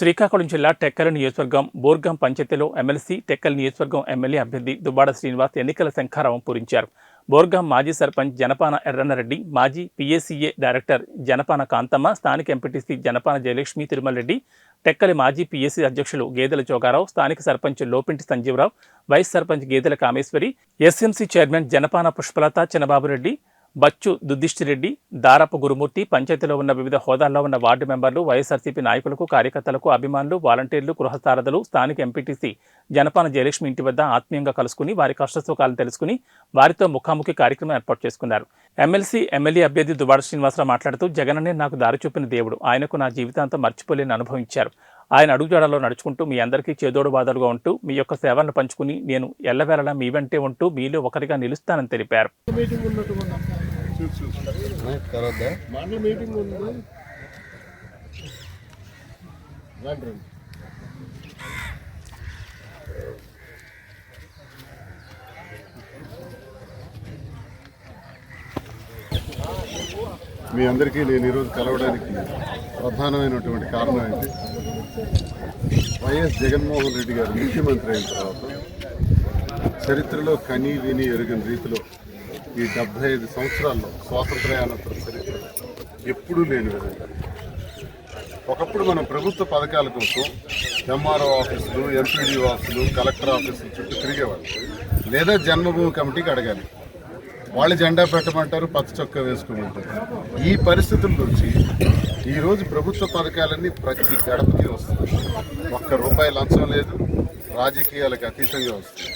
శ్రీకాకుళం జిల్లా టెక్కల నియోజకవర్గం బోర్గాం పంచాయతీలో ఎమ్మెల్సీ టెక్కల నియోజకవర్గం ఎమ్మెల్యే అభ్యర్థి దుబ్బాడ శ్రీనివాస్ ఎన్నికల శంఖారావం పూరించారు. బోర్గాం మాజీ సర్పంచ్ జనపాన ఎర్రన్నరెడ్డి మాజీ పిఎస్సీఏ డైరెక్టర్ జనపాన కాంతమ్మ స్థానిక ఎంపీటీసీ జనపాన జయలక్ష్మి తిరుమల రెడ్డి టెక్కలి మాజీ పిఎస్సీ అధ్యక్షులు గేదెల జోగారావు స్థానిక sarpanch Lopinti Sanjeevarao vice sarpanch Gedela Kameswari SMC chairman Janapana Pushpalatha Chinnababureddy Bachu Duddishtireddy Darapu Gurumurthy పంచాయతీలో ఉన్న వివిధ హోదాల్లో ఉన్న వార్డు మెంబర్లు వైఎస్ఆర్సీపీ నాయకులకు కార్యకర్తలకు అభిమానులు వాలంటీర్లు గృహసారథులు స్థానిక ఎంపీటీసీ జనపాన జయలక్ష్మి ఇంటి వద్ద ఆత్మీయంగా కలుసుకుని వారి కష్టసుఖాలను తెలుసుకుని వారితో ముఖాముఖి కార్యక్రమం ఏర్పాటు చేసుకున్నారు. ఎమ్మెల్సీ ఎమ్మెల్యే అభ్యర్థి దుబాడ శ్రీనివాసరావు మాట్లాడుతూ జగననే నాకు దారి చూపిన దేవుడు. ఆయనకు నా జీవితాంతం మర్చిపోలేని అనుభవించారు. ఆయన అడుగుజాడలో నడుచుకుంటూ మీ అందరికీ చేదోడు బాధలుగా ఉంటూ మీ యొక్క సేవలను పంచుకుని నేను ఎల్లవేళలా మీ వెంటే ఉంటూ మీలో ఒకరిగా నిలుస్తానని తెలిపారు. మండల మీటింగ్ ఉంది. రండి. మీ అందరికీ నేను ఈరోజు కలవడానికి ప్రధానమైనటువంటి కారణం ఏంటి? వైఎస్ జగన్మోహన్ రెడ్డి గారు ముఖ్యమంత్రి అయిన తర్వాత చరిత్రలో కనీ విని ఎరుగని రీతిలో ఈ డెబ్బై ఐదు సంవత్సరాల్లో స్వాతంత్ర్యానంతర చరిత్ర ఎప్పుడూ లేని విధంగా. ఒకప్పుడు మనం ప్రభుత్వ పథకాల కోసం ఎంఆర్ఓ ఆఫీసులు ఎంపీడీఓ ఆఫీసులు కలెక్టర్ ఆఫీసులు చుట్టూ తిరిగేవాళ్ళు. లేదా జన్మభూమి కమిటీకి అడగాలి. వాళ్ళు జెండా పెట్టమంటారు పచ్చ చొక్కా వేసుకోమంటారు. ఈ పరిస్థితుల నుంచి ఈరోజు ప్రభుత్వ పథకాలన్నీ ప్రతి గడపకి వస్తుంది ఒక్క రూపాయి లంచం లేదు రాజకీయాలకు అతీతంగా వస్తుంది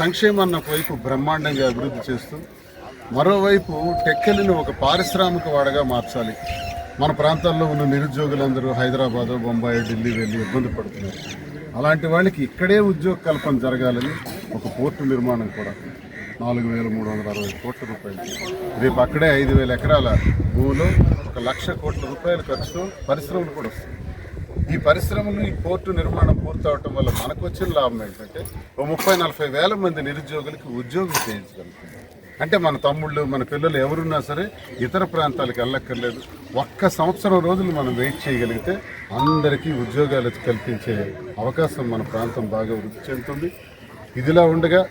సంక్షేమాన్ని ఒకవైపు బ్రహ్మాండంగా అభివృద్ధి చేస్తూ మరోవైపు టెక్కలిని ఒక పారిశ్రామిక వాడగా మార్చాలి. మన ప్రాంతాల్లో ఉన్న నిరుద్యోగులందరూ హైదరాబాద్ బొంబాయి ఢిల్లీ వెళ్ళి ఇబ్బంది పడుతున్నారు. అలాంటి వాళ్ళకి ఇక్కడే ఉద్యోగ కల్పన జరగాలని ఒక పోర్టు నిర్మాణం కూడా నాలుగు వేల మూడు వందల అరవై కోట్ల రూపాయలు. రేపు అక్కడే ఐదు వేల ఎకరాల భూమిలో ఒక లక్ష కోట్ల రూపాయల ఖర్చుతో పరిశ్రమలు కూడా వస్తాయి. ఈ పరిశ్రమలు ఈ పోర్టు నిర్మాణం పూర్తవటం వల్ల మనకు వచ్చిన లాభం ఏంటంటే ఓ ముప్పై నలభై వేల మంది నిరుద్యోగులకి ఉద్యోగం చేయించగలుగుతుంది అంటే మన తమ్ముళ్ళు మన పిల్లలు ఎవరున్నా సరే ఇతర ప్రాంతాలకు వెళ్ళక్కర్లేదు. ఒక్క సంవత్సరం రోజులు మనం వెయిట్ చేయగలిగితే అందరికీ ఉద్యోగాలు కల్పించే అవకాశం మన ప్రాంతం బాగా వృద్ధి చెందుతుంది. ఇదిలా ఉండగా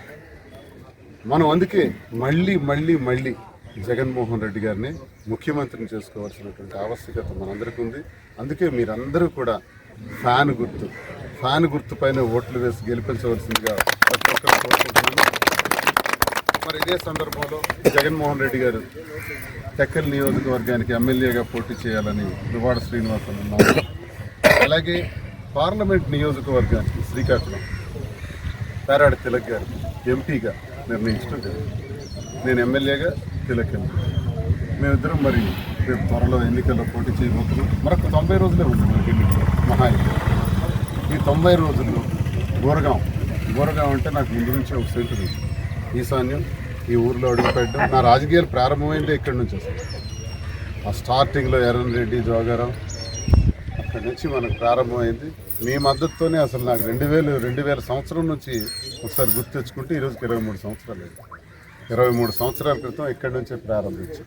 మనం అందుకే మళ్ళీ మళ్ళీ మళ్ళీ జగన్మోహన్ రెడ్డి గారిని ముఖ్యమంత్రిని చేసుకోవాల్సినటువంటి ఆవశ్యకత మనందరికీ ఉంది. అందుకే మీరందరూ కూడా ఫ్యాన్ గుర్తు ఫ్యాన్ గుర్తు పైన ఓట్లు వేసి గెలిపించవలసిందిగా ప్రతి ఒక్కరు కోరుకుంటున్నాను మరి ఇదే సందర్భంలో జగన్మోహన్ రెడ్డి గారు టెక్కల్ నియోజకవర్గానికి ఎమ్మెల్యేగా పోటీ చేయాలని దువాడ శ్రీనివాసన్ ఉన్నారు అలాగే పార్లమెంట్ నియోజకవర్గానికి శ్రీకాకుళం పేరాడి తిలక్ గారు ఎంపీగా నిర్ణయించడం జరిగింది. నేను ఎమ్మెల్యేగా కీలకం. మేమిద్దరం మరి రేపు త్వరలో ఎన్నికల్లో పోటీ చేయబోతున్నాం. మరొక తొంభై రోజులే ఉంది మనకి ఎన్నికలు. మహా ఈ తొంభై రోజుల్లో గోరగాం గోరగాం అంటే నాకు ముందు నుంచి ఒక సెంటు ఈశాన్యం ఈ ఊర్లో అడుగుపెట్టడం. నా రాజకీయాలు ప్రారంభమైందే ఇక్కడి నుంచి అసలు. ఆ స్టార్టింగ్లో ఎర్రన్ రెడ్డి జోగారం అక్కడి నుంచి మనకు ప్రారంభమైంది. మీ మద్దతుతోనే అసలు నాకు రెండు వేలు రెండు వేల సంవత్సరం నుంచి ఒకసారి గుర్తు తెచ్చుకుంటే ఈరోజుకి ఇరవై మూడు సంవత్సరాలు అయింది. ఇరవై మూడు సంవత్సరాల క్రితం ఇక్కడి నుంచే ప్రారంభించాం.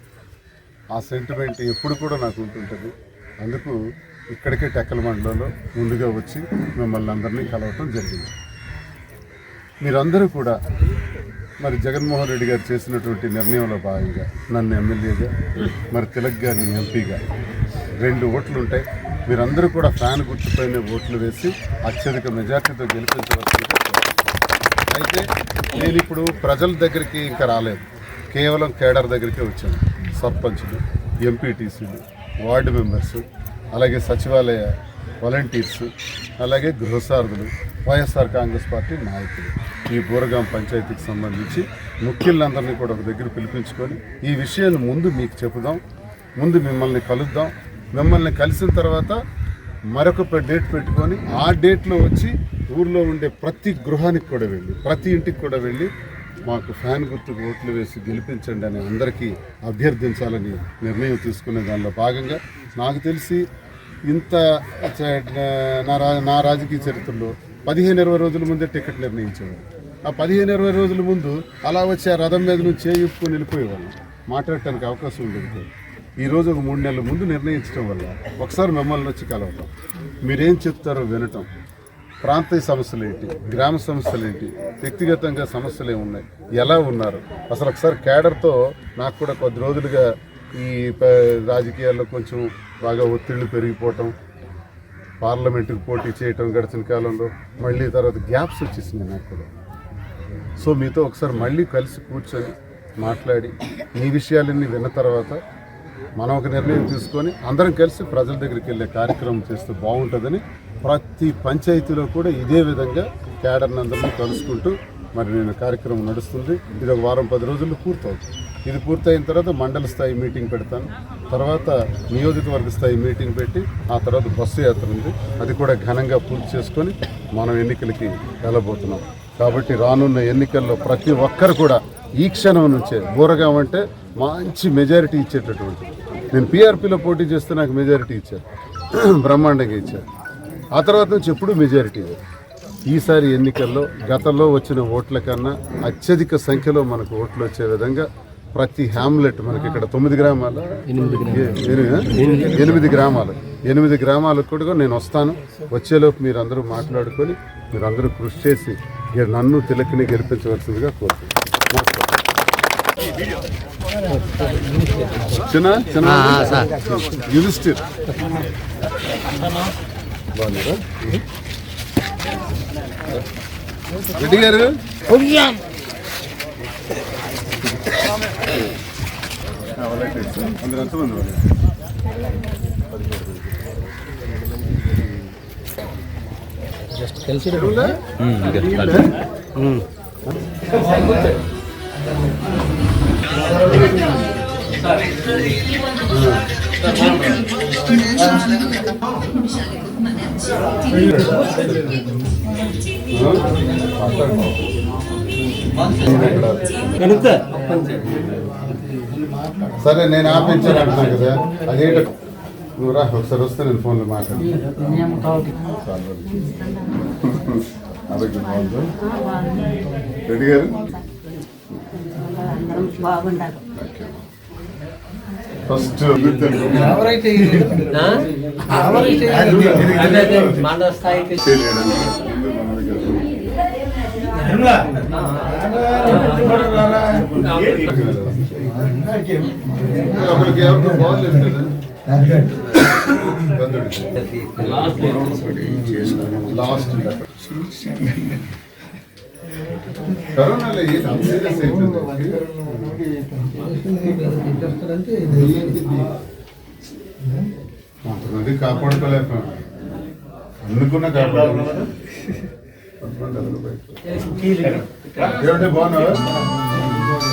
ఆ సెంటిమెంట్ ఎప్పుడు కూడా నాకు ఉంటుంటుంది. అందుకు ఇక్కడికే టెక్కల మండలంలో ముందుగా వచ్చి మిమ్మల్ని అందరినీ కలవటం జరిగింది. మీరందరూ కూడా మరి జగన్మోహన్ రెడ్డి గారు చేసినటువంటి నిర్ణయంలో భాగంగా నన్ను ఎమ్మెల్యేగా మరి తిలక్ గారిని ఎంపీగా రెండు ఓట్లు ఉంటాయి మీరందరూ కూడా ఫ్యాన్ గుర్తుపైన ఓట్లు వేసి అత్యధిక మెజార్టీతో గెలిపించవచ్చు అయితే నేను ఇప్పుడు ప్రజల దగ్గరికి ఇంకా రాలేదు. కేవలం కేడర్ దగ్గరికే వచ్చాను. సర్పంచ్లు ఎంపీటీసీలు వార్డు మెంబర్స్ అలాగే సచివాలయ వాలంటీర్స్ అలాగే గృహసారథులు వైఎస్ఆర్ కాంగ్రెస్ పార్టీ నాయకులు. ఈ బూరగాం పంచాయతీకి సంబంధించి ముఖ్యులందరినీ కూడా ఒక దగ్గర పిలిపించుకొని ఈ విషయాన్ని ముందు మీకు చెబుదాం. ముందు మిమ్మల్ని కలుద్దాం. మిమ్మల్ని కలిసిన తర్వాత మరొక డేట్ పెట్టుకొని ఆ డేట్లో వచ్చి ఊర్లో ఉండే ప్రతి గృహానికి కూడా వెళ్ళి ప్రతి ఇంటికి కూడా వెళ్ళి మాకు ఫ్యాన్ గుర్తుకు ఓట్లు వేసి గెలిపించండి అని అందరికీ అభ్యర్థించాలని నిర్ణయం తీసుకునే దానిలో భాగంగా నాకు తెలిసి ఇంత నా రా నా రాజకీయ చరిత్రలో పదిహేను ఇరవై రోజుల ముందే టికెట్ నిర్ణయించేవారు. ఆ పదిహేను ఇరవై రోజుల ముందు అలా వచ్చి ఆ రథం మీద నుంచి చేయుప్పుకొని వెళ్ళిపోయేవాళ్ళం మాట్లాడటానికి అవకాశం ఉండేది ఈరోజు ఈ ఒక మూడు నెలల ముందు నిర్ణయించడం వల్ల ఒకసారి మిమ్మల్ని వచ్చి కలవటం మీరేం చెప్తారో వినటం ప్రాంతీయ సమస్యలు ఏంటి? గ్రామ సమస్యలు ఏంటి? వ్యక్తిగతంగా సమస్యలు ఏమున్నాయి ఎలా ఉన్నారు? అసలు ఒకసారి కేడర్తో నాకు కూడా కొద్ది రోజులుగా ఈ ప- రాజకీయాల్లో కొంచెం బాగా ఒత్తిళ్ళు పెరిగిపోవటం పార్లమెంటుకు పోటీ చేయటం గడిచిన కాలంలో మళ్ళీ తర్వాత గ్యాప్స్ వచ్చేసింది నాకు కూడా. సో మీతో ఒకసారి మళ్ళీ కలిసి కూర్చొని మాట్లాడి ఈ విషయాలన్నీ విన్న తర్వాత మనం ఒక నిర్ణయం తీసుకొని అందరం కలిసి ప్రజల దగ్గరికి వెళ్ళే కార్యక్రమం చేస్తే బాగుంటుందని ప్రతి పంచాయతీలో కూడా ఇదే విధంగా క్యాడర్ని అందరినీ కలుసుకుంటూ మరి నేను కార్యక్రమం నడుస్తుంది. ఇది ఒక వారం పది రోజుల్లో పూర్తవుతుంది. ఇది పూర్తయిన తర్వాత మండల స్థాయి మీటింగ్ పెడతాను. తర్వాత నియోజకవర్గ స్థాయి మీటింగ్ పెట్టి ఆ తర్వాత బస్సు యాత్ర ఉంది. అది కూడా ఘనంగా పూర్తి చేసుకొని మనం ఎన్నికలకి వెళ్ళబోతున్నాం. కాబట్టి రానున్న ఎన్నికల్లో ప్రతి ఒక్కరు కూడా ఈ క్షణం నుంచే బూరగాం అంటే మంచి మెజారిటీ ఇచ్చేటటువంటి నేను పీఆర్పీలో పోటీ చేస్తే నాకు మెజారిటీ ఇచ్చారు. బ్రహ్మాండంగా ఇచ్చారు. ఆ తర్వాత నుంచి ఎప్పుడూ మెజారిటీ ఈసారి ఎన్నికల్లో గతంలో వచ్చిన ఓట్ల కన్నా అత్యధిక సంఖ్యలో మనకు ఓట్లు వచ్చే విధంగా ప్రతి హ్యామ్లెట్ మనకి ఇక్కడ తొమ్మిది గ్రామాలు. ఎనిమిది గ్రామాలు. ఎనిమిది గ్రామాలకు కూడా నేను వస్తాను. వచ్చేలోపు మీరు అందరూ మాట్లాడుకొని మీరు అందరూ కృషి చేసి నన్ను తిలక్ని గెలిపించవలసిందిగా కోరుతున్నాను. చిన్న చిన్న యుధిష్ఠిర్. బాగున్నారా? రెడ్డి గారు? అందరు ఎంతమంది వాళ్ళు సరే నేను ఆపించాను అంటున్నాను కదా. అదేంట నువ్వు రా ఒకసారి వస్తే నేను ఫోన్లో మాట్లాడు రెడ్డి గారు? బాగుండాలి. ఫస్ట్ మండల స్థాయికి లాస్ట్ కరోనాలో సీరియస్ కొంతమంది కాపాడుకోలేకపోయాం. అనుకున్న కాపాడుకోలేదు ఏమంటే బాగున్నావా?